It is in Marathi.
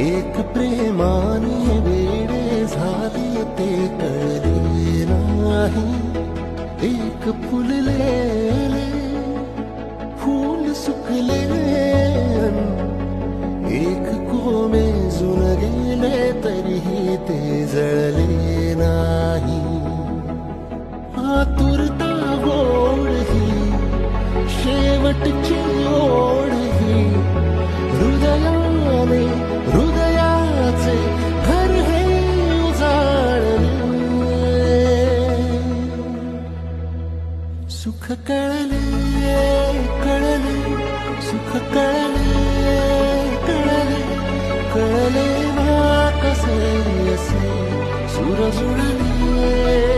एक प्रेमाने वेळे झाली ते कळले नाही एक फुलले फूल सुकले एक कोमे जुन गेले तरीही ते जळले नाही आतुरता गोळ ही शेवटची ओळ सुख कळले कळले सुख कळले कळले. कळले मा कसे असे सुर जुळले